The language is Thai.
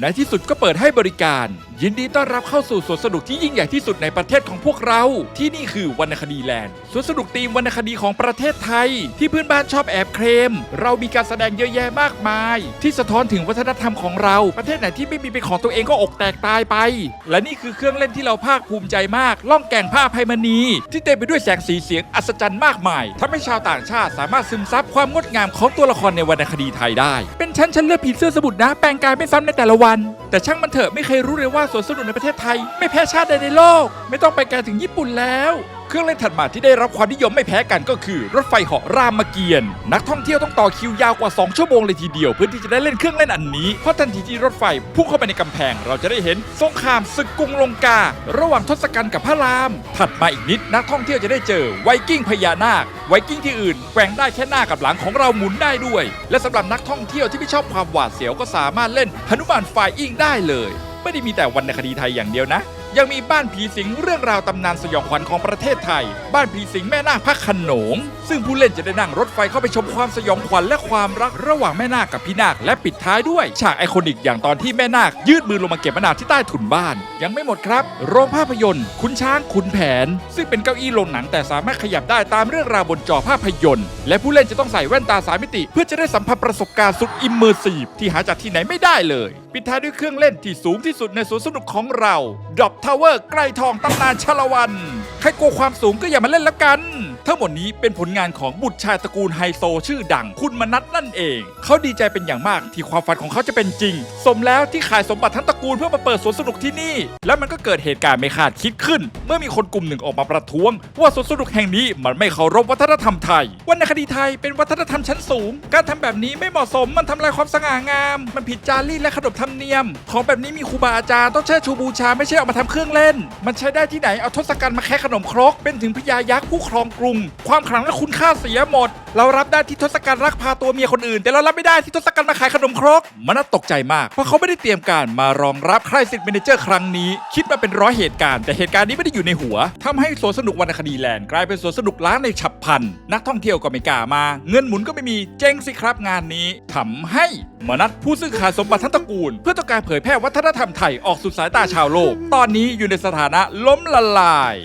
ในที่สุดก็เปิดให้บริการ ยินดีต้อนรับเข้าสู่สวนสนุกที่ยิ่งใหญ่ที่สุดในประเทศของพวกเรา ที่นี่คือวรรณคดีแลนด์สวนสนุกธีมวรรณคดีของประเทศไทย ที่เพื่อนบ้านชอบแอบเคลมเรามีการแสดงเยอะแยะมากมาย ที่สะท้อนถึงวัฒนธรรมของเรา ประเทศไหนที่ไม่มีเป็นของตัวเองก็อกแตกตายไป และนี่คือเครื่องเล่นที่เราภาคภูมิใจมาก ล่องแก่งผ้าไพมณี ที่เต็มไปด้วยแสงสีเสียงอัศจรรย์มากมายทำให้ชาวต่างชาติสามารถซึมซับความงดงามของตัวละครในวรรณคดีไทยได้เป็น ชั้นฉันเลือกผีเสื้อสมุดนะ แปลงกายไม่ซ้ำในแต่ละวันแต่ช่างมันเถอะไม่เคยรู้เลยว่าสวนสนุกในประเทศไทย ไม่แพ้ชาติใดในโลก ไม่ต้องไปไกลถึงญี่ปุ่นแล้ว เครื่องเล่นถัดมาที่ได้รับความนิยมไม่แพ้กันก็คือ รถไฟเหาะรามเกียรติ์นักท่องเที่ยวต้องต่อคิวยาวกว่า 2 ชั่วโมงเลยทีเดียว เพื่อที่จะได้เล่นเครื่องเล่นอันนี้เพราะทันทีที่รถไฟพุ่งเข้าไปในกำแพง เราจะได้เห็นสงครามศึกกรุงลงกา ระหว่างทศกัณฐ์กับพระราม ถัดมาอีกนิดนักท่องเที่ยวจะได้เจอไวกิ้งพญานาคไวกิ้งที่อื่นแกว่งได้แค่หน้ากับหลังของเราหมุนได้ด้วย และสำหรับนักท่องเที่ยวที่ไม่ชอบความหวาดเสียวก็สามารถเล่นหนุมานไฟอิงได้เลย ไม่ได้มีแต่วรรณคดีไทยอย่างเดียวนะ ยังมีบ้านผีสิงเรื่องราวตำนานสยองขวัญของประเทศไทย บ้านผีสิงแม่นาคพระขนง ซึ่งผู้เล่นจะได้นั่งรถไฟเข้าไปชมความสยองขวัญและความรักระหว่างแม่นาคกับพี่นาคและปิดท้ายด้วย ฉากไอคอนิกอย่างตอนที่แม่นาคยืดมือลงมาเก็บมะนาวที่ใต้ถุนบ้าน ยังไม่หมดครับ โรงภาพยนตร์ คุณช้างขุนแผน ซึ่งเป็นเก้าอี้โรงหนังแต่สามารถขยับได้ตามเรื่องราวบนจอภาพยนตร์ และผู้เล่นจะต้องใส่แว่นตาสายมิติ เพื่อจะได้สัมผัสประสบการณ์สุดอิมเมอร์ซีฟที่หาจากที่ไหนไม่ได้เลย ปิดท้ายด้วยเครื่องเล่นที่สูงที่สุดในสวนสนุกของเราดอบทาวเวอร์ใกล้ทองตำนานชาละวัน ใครกลัวความสูงก็อย่ามาเล่นละกัน ทั้งหมดนี้เป็นผลงานของบุตรชายตระกูลไฮโซชื่อดังคุณมนัทนั่นเอง เขาดีใจเป็นอย่างมากที่ความฝันของเขาจะเป็นจริง สมแล้วที่ขายสมบัติทั้งตระกูลเพื่อมาเปิดสวนสนุกที่นี่ แล้วมันก็เกิดเหตุการณ์ไม่คาดคิดขึ้น เมื่อมีคนกลุ่มหนึ่งออกมาประท้วง ว่าสวนสนุกแห่งนี้มันไม่เคารพวัฒนธรรมไทยวรรณคดีไทยเป็นวัฒนธรรมชั้นสูง การทำแบบนี้ไม่เหมาะสมมันทำลายความสง่างาม มันผิดจารีตและขนบธรรมเนียม ของแบบนี้มีครูบาอาจารย์ต้องเชิดชูบูชาไม่ใช่เอามาทำเครื่องเล่น มันใช้ได้ที่ไหนเอาทศกัณฐ์มาแค่ขนมครกเป็นถึงพญายักษ์ผู้ครองกรุงความขลังและคุณค่าเสียหมด เรารับได้ที่ทศกัณฐ์รักพาตัวเมียคนอื่น แต่เรารับไม่ได้ที่ทศกัณฐ์มาขายขนมครก มันน่าตกใจมาก เพราะเขาไม่ได้เตรียมการมารองรับใครสิทธิ์เมเนเจอร์ครั้งนี้ คิดมาเป็นร้อยเหตุการณ์ แต่เหตุการณ์นี้ไม่ได้อยู่ในหัวทำให้สวนสนุกวรรณคดีแลนด์กลายเป็นสวนสนุกล้างในฉับพลัน นักท่องเที่ยวก็ไม่กล้ามา เงินหมุนก็ไม่มี เจ๊งสิครับงานนี้ทำให้มนัทผู้ซื้อขายสมบัติทั้งตระกูล เพื่อต้องการเผยแพร่วัฒนธรรมไทยออกสู่สายตาชาวโลก ตอนนี้อยู่ในสถานะล้มละลาย